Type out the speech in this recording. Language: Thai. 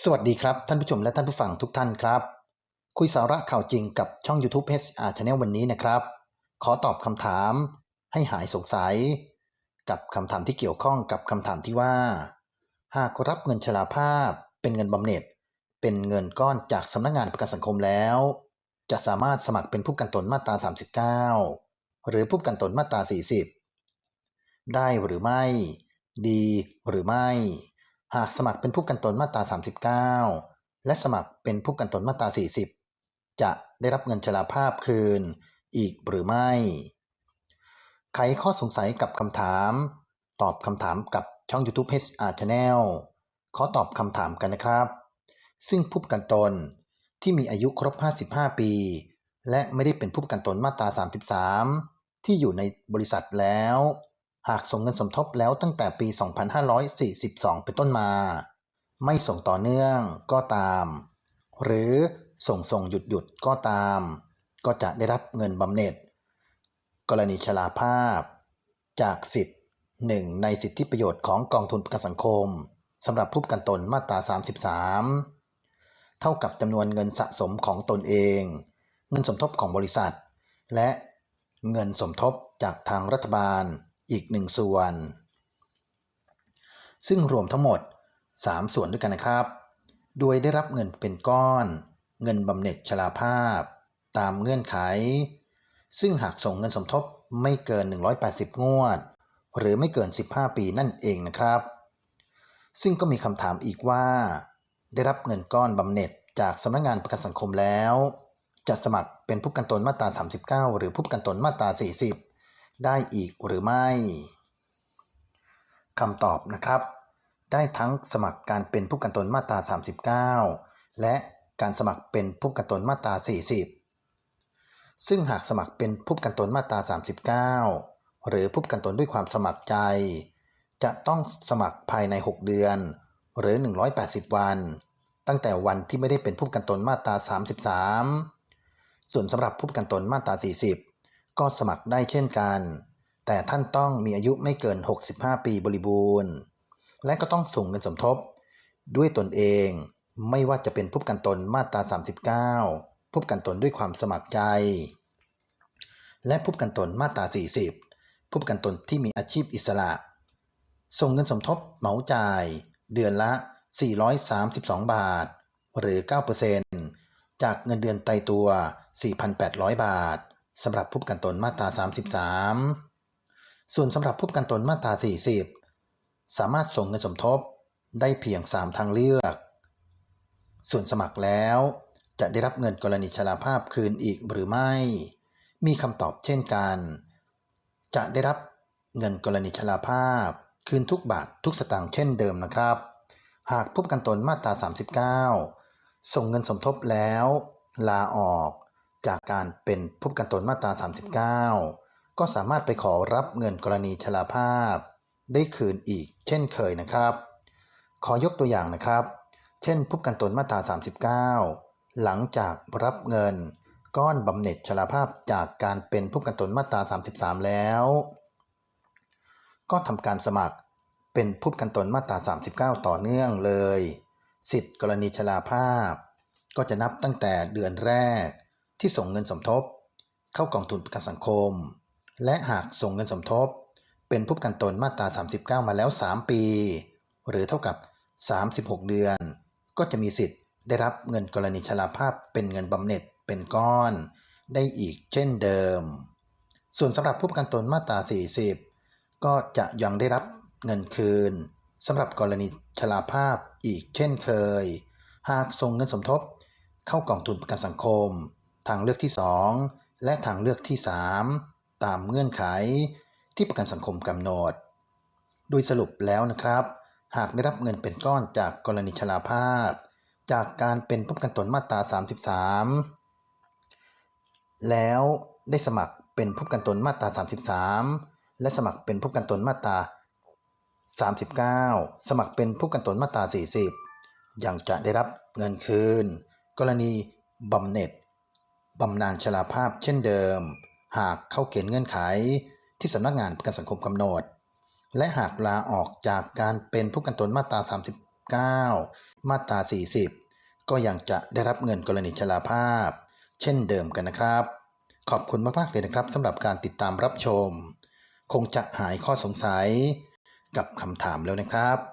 สวัสดีครับ ท่านผู้ชมและท่านผู้ฟังทุกท่านครับ คุยสาระข่าวจริงกับช่อง YouTube HR Channel วันนี้นะครับ ขอตอบคำถามให้หายสงสัย กับคำถามที่เกี่ยวข้องกับคำถามที่ว่า หากรับเงินชราภาพเป็นเงินบำเหน็จ เป็นเงินก้อนจากสำนักงานประกันสังคมแล้ว จะสามารถสมัครเป็นผู้กันตนมาตรา 39 หรือผู้กันตนมาตรา 40 ได้หรือไม่ ดีหรือไม่ หากสมัครเป็นผู้กันตนมาตรา 39 และสมัครเป็นผู้กันตนมาตรา 40 จะได้รับเงินชราภาพคืนอีกหรือไม่ ไขข้อสงสัยกับคำถาม ตอบคำถามกับช่อง YouTube HR Channel ขอตอบคำถามกันนะครับ ซึ่งผู้กันตนที่มีอายุครบ 55 ปี และไม่ได้เป็นผู้กันตนมาตรา 33 ที่อยู่ในบริษัทแล้ว หากส่งเงินสมทบแล้วตั้งแต่ปี 2542 เป็นต้นมา ไม่ส่งต่อเนื่องก็ตาม หรือส่งส่งหยุดหยุดก็ตาม ก็จะได้รับเงินบำเหน็จ กรณีชราภาพ จากสิทธิ์หนึ่งในสิทธิประโยชน์ของกองทุนประกันสังคมสำหรับผู้ประกันตนมาตรา 33 เท่ากับจำนวนเงินสะสมของตนเอง เงินสมทบของบริษัท และเงินสมทบจากทางรัฐบาล อีกหนึ่งส่วน ซึ่งรวมทั้งหมด 3 ส่วนด้วยกันนะครับ โดยได้รับเงินเป็นก้อน เงินบำเหน็จชราภาพ ตามเงื่อนไข ซึ่งหากส่งเงินสมทบไม่เกิน 180 งวด หรือไม่เกิน 15 ปีนั่นเองนะครับ ซึ่งก็มีคำถามอีกว่า ได้รับเงินก้อนบำเหน็จจากสำนักงานประกันสังคมแล้ว จะสมัครเป็นผู้ประกันตนมาตรา 39 หรือผู้ประกันตนมาตรา 40 ได้อีกหรือไม่คำตอบนะครับ ได้ทั้งสมัครการเป็นผู้กันตนมาตรา 39 และการสมัครเป็นผู้กันตนมาตรา 40 ซึ่งหากสมัครเป็นผู้กันตนมาตรา 39 หรือผู้กันตนด้วยความสมัครใจ จะต้องสมัครภายใน 6 เดือน หรือ 180 วัน ตั้งแต่วันที่ไม่ได้เป็นผู้กันตนมาตรา 33 ส่วนสำหรับผู้กันตนมาตรา 40 ก็สมัครได้เช่นกัน แต่ท่านต้องมีอายุไม่เกิน 65 ปีบริบูรณ์ และก็ต้องส่งเงินสมทบ ด้วยตนเองไม่ว่าจะเป็นผู้กันตนมาตรา 39 ผู้กันตนด้วยความสมัครใจ และผู้กันตนมาตรา 40 ผู้กันตนที่มีอาชีพอิสระ ส่งเงินสมทบเหมาจ่าย เดือนละ 432 บาท หรือ 9%จากเงินเดือนไตตัว 4,800 บาท สำหรับผู้ประกันตนมาตรา 33 ส่วนสำหรับผู้ประกันตนมาตรา 40 สามารถส่งเงินสมทบได้เพียง 3 ทางเลือก ส่วนสมัครแล้วจะได้รับเงินกรณีชราภาพคืนอีกหรือไม่ มีคำตอบเช่นกัน จะได้รับเงินกรณีชราภาพ คืนทุกบาททุกสตางค์เช่นเดิมนะครับ หากผู้ประกันตนมาตรา 39 ส่งเงินสมทบแล้ว ลาออก จากการเป็นผู้ประกันตนมาตรา 39 ก็สามารถไปขอรับเงินกรณีชราภาพ ได้คืนอีกเช่นเคยนะครับ ขอยกตัวอย่างนะครับ เช่นผู้ประกันตนมาตรา 39 หลังจากรับเงินก้อนบำเหน็จชราภาพจากการเป็นผู้ประกันตนมาตรา 33 แล้ว ก็ทำการสมัครเป็นผู้ประกันตนมาตรา 39 ต่อเนื่องเลย สิทธิ์กรณีชราภาพ ก็จะนับตั้งแต่เดือนแรก ที่ส่งเงินสมทบ เข้ากองทุนประกันสังคม และหากส่งเงินสมทบ เป็นผู้ประกันตนมาตรา 39 มาแล้ว 3 ปี หรือเท่ากับ 36 เดือน ก็จะมีสิทธิ์ได้รับเงินกรณีชราภาพเป็นเงินบำเหน็จเป็นก้อน ได้อีกเช่นเดิม ส่วนสำหรับผู้ประกันตนมาตรา 40 ก็จะยังได้รับเงินคืนสำหรับกรณีชราภาพอีกเช่นเคย หากส่งเงินสมทบ เข้ากองทุนประกันสังคม ทางเลือกที่ 2 และทางเลือกที่ 3 ตามเงื่อนไขที่ประกันสังคมกำหนด โดยสรุปแล้วนะครับ หากได้รับเงินเป็นก้อนจากกรณีชราภาพ จากการเป็นผู้ประกันตนมาตรา 33 แล้วได้สมัครเป็นผู้ประกันตนมาตรา 33 และสมัครเป็นผู้ประกันตนมาตรา 39 สมัครเป็นผู้ประกันตนมาตรา 40 ยังจะได้รับเงินคืน กรณีบำเหน็จ บำนาญชราภาพเช่นเดิม หากเข้าเกณฑ์เงื่อนไขที่สำนักงานประกันสังคมกำหนด และหากลาออกจากการเป็นผู้กันตนมาตรา 39 มาตรา 40 ก็ยังจะได้รับเงินกรณีชราภาพ เช่นเดิมกันนะครับ ขอบคุณมากๆเลยนะครับสำหรับการติดตามรับชม คงจะหายข้อสงสัยกับคำถามแล้วนะครับ